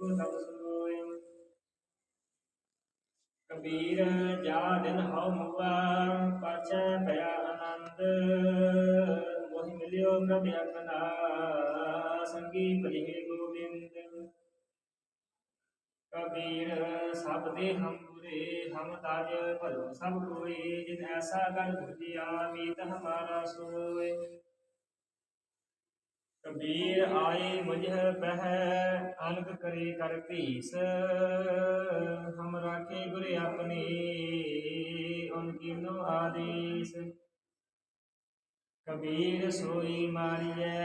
ਕੋ ਸੋਇ ਕਬੀਰ ਜਾ ਦਿਨ ਹਉ ਮੁਆ ਪਾਛੈ ਭਇਆ ਆਨੰਦ। ਮੋਹਿ ਮਿਲਿਓ ਪ੍ਰਭ ਆਪਣਾ ਸੰਗੀ ਭਜੇ ਗੋਬਿੰਦ। ਕਬੀਰ, ਸਭ ਦੇ ਹਮ ਬੁਰੇ, ਹਮ ਤਾਜ ਭਲੋ ਸਭ ਕੋਈ ਜਿਨ ਐਸਾ ਗਲ ਬੁਝਿਆ, ਮੀਤ ਹਮਾਰਾ ਸੋਏ। ਕਬੀਰ ਆਏ ਮੁਝੇ ਬਹਿ ਅਨਕ ਕਰੇ ਕਰ ਭੀਸ। ਹਮ ਰਾਖੇ ਗੁਰ ਆਪਣੇ, ਉਨ ਕੀਨੋ ਆਦੇਸ। ਕਬੀਰ ਸੋਈ ਮਾਰੀਐ,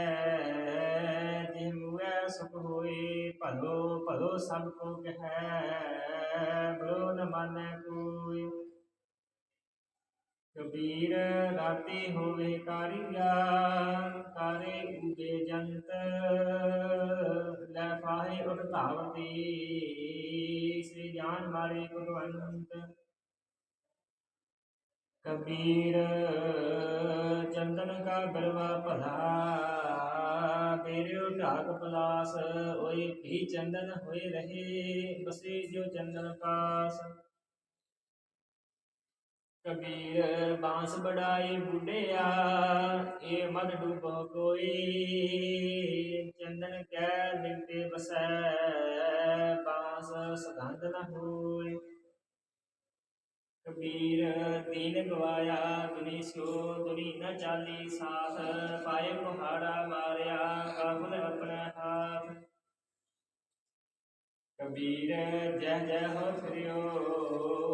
ਜਿਹ ਮੁਐ ਸੁਖ ਹੋਏ, ਭਲੋ ਭਲੋ ਸਭ ਕੋ ਕਹੈ, ਬਲੋ ਨ ਮਾਨੈ ਕੋਈ ਕਬੀਰ ਰਾਤੀ ਹੋਵੇ ਕਾਰੀਆ, ਕਾਰੇ ਉਦੇ ਜੰਤ। ਲੈ ਪਾਹੇ ਉਠ ਧਾਵਤੀ ਸ੍ਰੀ ਜਾਨ ਮਾਰੇ ਗੁਰਵੰਤ ਕਬੀਰ, ਚੰਦਨ ਕਾ ਬਰਵਾ ਭਲਾ ਮੇਰਿਓ ਢਾਕ ਪਲਾਸ, ਓਏ ਵੀ ਚੰਦਨ ਹੋਏ ਰਹੇ, ਬਸੇ ਜੋ ਚੰਦਨ ਪਾਸ। ਕਬੀਰ ਬਾਂਸ ਬੜਾਈ ਬੁੱਢਿਆ, ਇਹ ਮਦ ਡੂਬੋ ਕੋਈ। ਚੰਦਨ ਕੈ ਲਿੰਤੇ ਬਸੈ ਬਾਂਸ ਸੁਗੰਧ ਨ ਹੋਏ। ਕਬੀਰ ਦੀਨ ਗਵਾਇਆ, ਦੁਨੀ ਸਿਓ ਦੁਨੀ ਨ ਚਾਲੀ ਸਾਥ। ਪਾਏ ਕੁਹਾੜਾ ਮਾਰਿਆ, ਕਾਬਲ ਆਪਣਾ ਹਾਥ। ਕਬੀਰ ਜੈ ਜੈ ਹੋ ਫਿਰਿਓ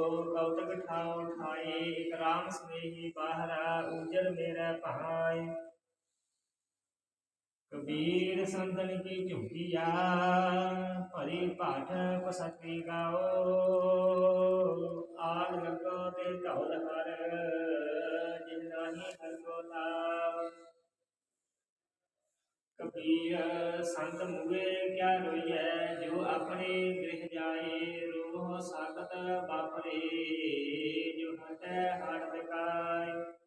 ਕੌਤਕ ਠਾਉ ਠਾਏ ਇਕ ਰਾਮ ਸਨੇਹੀ ਬਾਹਰਾ ਉਜਲ ਮੇਰਾ ਭਾਈ ਕਬੀਰ ਸੰਤਨ ਕੀ ਝੁਕੀਆ ਭਰੀ ਪਾਠ ਪਸਕੀ ਗਾਓ। ਆਗ ਲੱਗੋ ਤੇ ਢੋਲ ਹਰ, ਜਿਨ ਨਾਹੀ ਹਰ ਨਾਮ ਕਬੀਰ ਸੰਤ ਮੁਗੇ ਕਿਆ ਰੋਈਐ, ਜੋ ਆਪਣੇ ਗ੍ਰਹਿ ਜਾਏ। ਰੋਹ ਬਾਪਰੇ ਜੋ ਹਟੈ ਹਟ ਕਾਇ